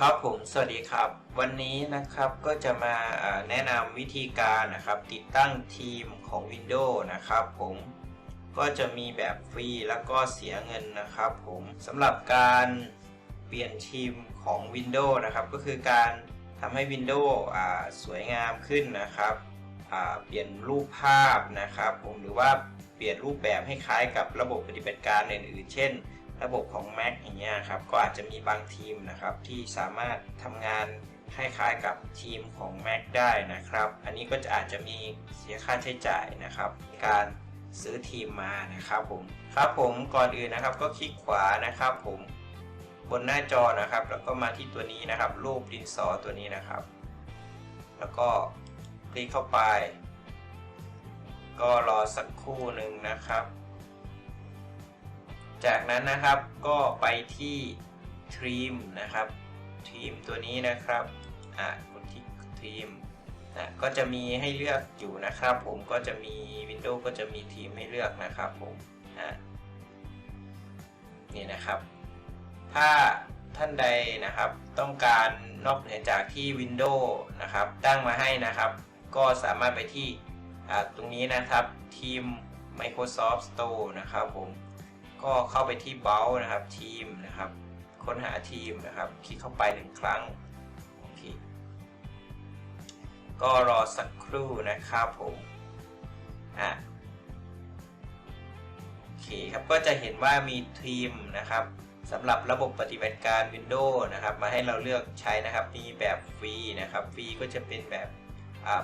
ครับผมสวัสดีครับ วันนี้นะครับก็จะมาแนะนำวิธีการนะครับ ติดตั้งทีมของ Windows นะครับผมก็จะมีแบบฟรีแล้วก็เสียเงินนะครับผมสำหรับการเปลี่ยนทีมของ Windows นะครับก็คือการทำให้ Windows สวยงามขึ้นนะครับเปลี่ยนรูปภาพนะครับ ผมหรือว่าเปลี่ยนรูปแบบให้คล้ายกับระบบปฏิบัติการอื่นๆ เช่น ระบบของ Mac อย่างเงี้ยครับ ก็อาจจะมีบางทีมนะครับที่สามารถทำงานคล้ายๆกับทีมของ Mac ได้นะครับ อันนี้ก็จะอาจจะมีเสียค่าใช้จ่ายนะครับ การซื้อทีมมานะครับผมครับผมก่อนอื่นนะครับก็คลิกขวานะครับ ผมบนหน้าจอนะครับ แล้วก็มาที่ตัวนี้นะครับ รูปดินสอตัวนี้นะครับ แล้วก็คลิกเข้าไป ก็รอสักครู่หนึ่งนะครับ จากนั้นนะครับก็ไปที่ทีมนะครับทีมตัวนี้นะครับอะกดที่ทีมนะก็จะมีให้เลือกอยู่นะครับ ผมก็จะมี Windows ก็จะมีทีมให้เลือกนะครับผมอะนี่นะครับ ถ้าท่านใดนะครับต้องการนอกเหนือจากที่ Windows นะครับตั้งมาให้นะครับ ก็สามารถไปที่อ่าตรงนี้นะครับทีม Microsoft Store นะครับผม ก็เข้าไปที่เบลนะครับทีมนะครับ ค้นหาทีมนะครับ คลิกเข้าไปหนึ่งครั้งโอเคก็รอสักครู่นะครับผมอะโอเคครับก็จะเห็นว่ามีทีมนะครับสำหรับระบบปฏิบัติการ Windows นะครับ มาให้เราเลือกใช้นะครับ มีแบบฟรีนะครับ ฟรีก็จะเป็นแบบ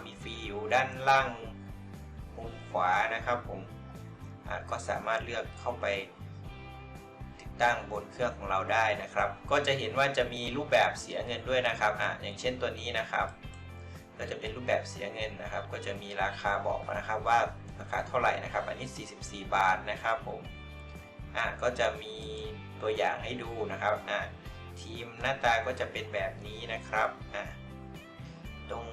มีฟรีอยู่ด้านล่างมุมขวานะครับผมก็สามารถเลือกเข้าไป ตั้งบนเครื่องของเราได้นะครับ ก็จะเห็นว่าจะมีรูปแบบเสียเงินด้วยนะครับอะอย่างเช่นตัวนี้นะครับ ก็จะเป็นรูปแบบเสียเงินนะครับ ก็จะมีราคาบอกนะครับว่าราคาเท่าไหร่นะครับ อันนี้ 44 บาทนะครับผมอะก็จะมีตัวอย่างให้ดูนะครับอะทีมหน้าตาก็จะเป็นแบบนี้นะครับอะตรง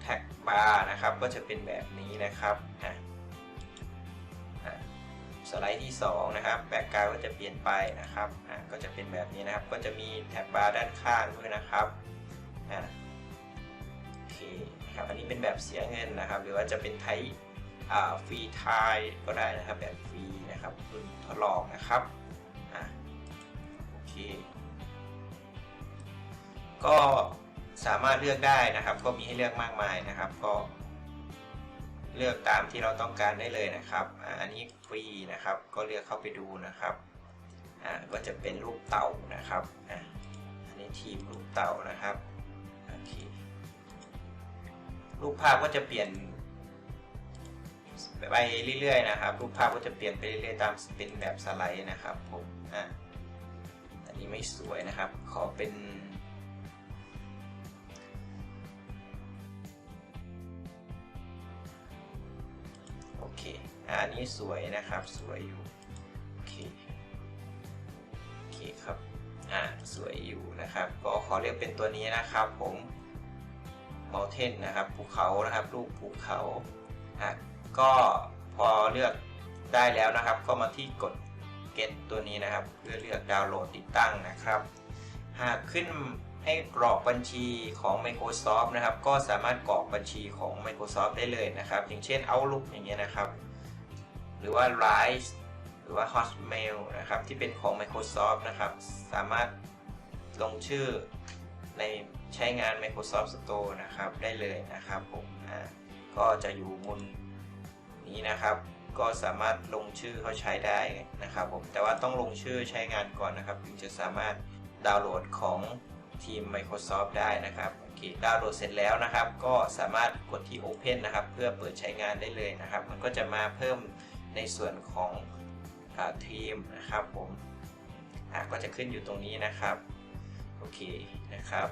แท็กบาร์นะครับก็จะเป็นแบบนี้นะครับอะ สไลด์ที่ 2 นะครับแบ็กกราวก็จะเปลี่ยนไปนะครับอ่าก็จะเป็นแบบนี้นะครับ ก็จะมีแท็บบาร์ด้านข้างด้วยนะครับอ่าโอเคนะครับอันนี้เป็นแบบเสียเงินนะครับ หรือว่าจะเป็นไทป์อ่าฟรีไทยก็ได้นะครับแบบฟรีนะครับรุ่นทดลองนะครับอ่าโอเค ก็สามารถเลือกได้นะครับ ก็มีให้เลือกมากมายนะครับ ก็ เลือกตามที่เราต้องการได้เลยนะครับอันนี้ฟรีนะครับก็เลือกเข้าไปดูนะครับก็จะเป็นรูปเต่านะครับอันนี้ทีมรูปเต่านะครับโอเครูปภาพก็จะเปลี่ยนไปเรื่อยๆนะครับ รูปภาพก็จะเปลี่ยนไปเรื่อยๆตามเป็นแบบสไลด์นะครับผมอ่าอันนี้ไม่สวยนะครับ ขอเป็น เคอันนี้สวยนะครับ สวยอยู่ โอเค โอเคครับ อ่า สวยอยู่นะครับ ก็ขอเรียกเป็นตัวนี้นะครับผม mountain นะครับ ภูเขานะครับ รูปภูเขา อะ ก็พอเลือกได้แล้วนะครับ ก็มาที่กด get ตัวนี้นะครับ เพื่อเลือกดาวน์โหลดติดตั้งนะครับ หากขึ้น ให้กรอกบัญชีของ Microsoft นะครับ ก็สามารถกรอกบัญชีของ Microsoft ได้เลยนะครับ อย่างเช่น Outlook อย่างเงี้ยนะครับ หรือว่า Rise หรือว่า Hotmail นะครับ ที่เป็นของ Microsoft นะครับ สามารถลงชื่อในใช้งาน Microsoft Store นะครับ ได้เลยนะครับผมอ่าก็จะอยู่บนนี้นะครับก็สามารถลงชื่อเขาใช้ได้นะครับผมแต่ว่าต้องลงชื่อใช้งานก่อนนะครับ ถึงจะสามารถดาวน์โหลดของ ทีม Microsoft ได้นะครับโอเคดาวน์โหลดเสร็จแล้วนะครับ ก็สามารถกดที่ Open นะครับ เพื่อเปิดใช้งานได้เลยนะครับ มันก็จะมาเพิ่มในส่วนของอทีมนะครับผมก็จะขึ้นอยู่ตรงนี้นะครับโอเคนะครับ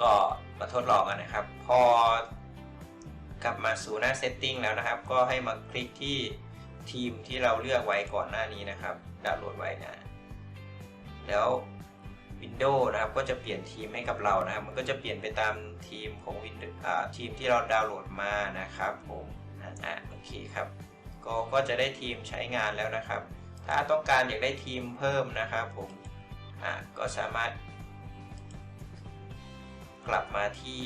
ก็มาทดลองกันนะครับ พอกลับมาสู่หน้า Setting แล้วนะครับ ก็ให้มาคลิกที่ทีมที่เราเลือกไว้ก่อนหน้านี้นะครับดาวน์โหลดไว้นะ แล้ว Windows นะครับก็จะเปลี่ยนทีมให้กับเรานะครับ มันก็จะเปลี่ยนไปตามทีมของ Windows ทีมที่เราดาวน์โหลดมานะครับผมอ่าโอเคครับ ก็ก็จะได้ทีมใช้งานแล้วนะครับ ถ้าต้องการอยากได้ทีมเพิ่มนะครับผมอ่าก็สามารถ กลับมาที่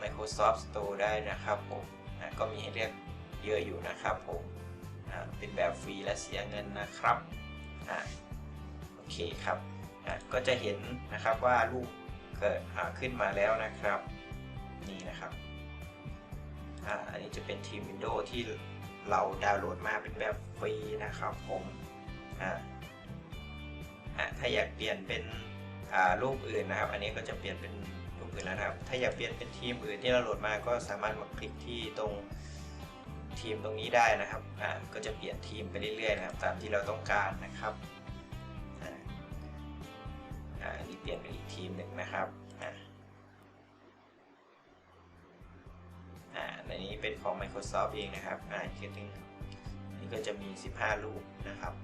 Microsoft Store ได้นะครับผมก็มีให้เลือกเยอะอยู่นะครับผมเป็นแบบฟรีและเสียเงินนะครับอ่า เคครับก็จะเห็นนะครับว่ารูปเกิดขึ้นมาแล้วนะครับ นี่นะครับอันนี้จะเป็นทีม Windows ที่เราดาวน์โหลดมาเป็นแบบฟรีนะครับผมถ้าอยากเปลี่ยนเป็นรูปอื่นนะครับ อันนี้ก็จะเปลี่ยนเป็นรูปอื่นแล้วนะครับ ถ้าอยากเปลี่ยนเป็นทีมอื่นที่เราโหลดมาก็สามารถมาคลิกที่ตรงทีมตรงนี้ได้นะครับ ก็จะเปลี่ยนทีมไปเรื่อยๆนะครับ ตามที่เราต้องการนะครับ อันนี้เปลี่ยนเป็นอีกทีมหนึ่งนะครับอ่าอ่าในนี้เป็นของ Microsoft เองนะครับอ่าอีกทีนึงนี่ก็จะมี 15 รูปนะครับ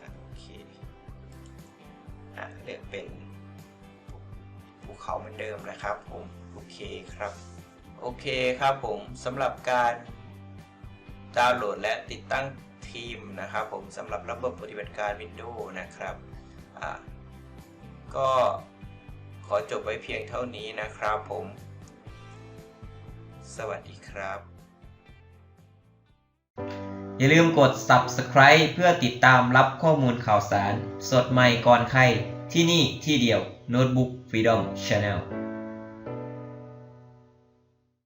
อโอเคอ่าเลือกเป็นภูเขาเหมือนเดิมนะครับผมโอเคครับโอเคครับผมสำหรับการดาวน์โหลดและติดตั้ง ทีมนะครับผมสำหรับระบบปฏิบัติการ Windows นะครับก็ขอจบไว้เพียงเท่านี้นะครับผม สวัสดีครับ อย่าลืมกด subscribe เพื่อติดตามรับข้อมูลข่าวสาร สดใหม่ก่อนใคร ที่นี่ที่เดียว Notebook Freedom Channel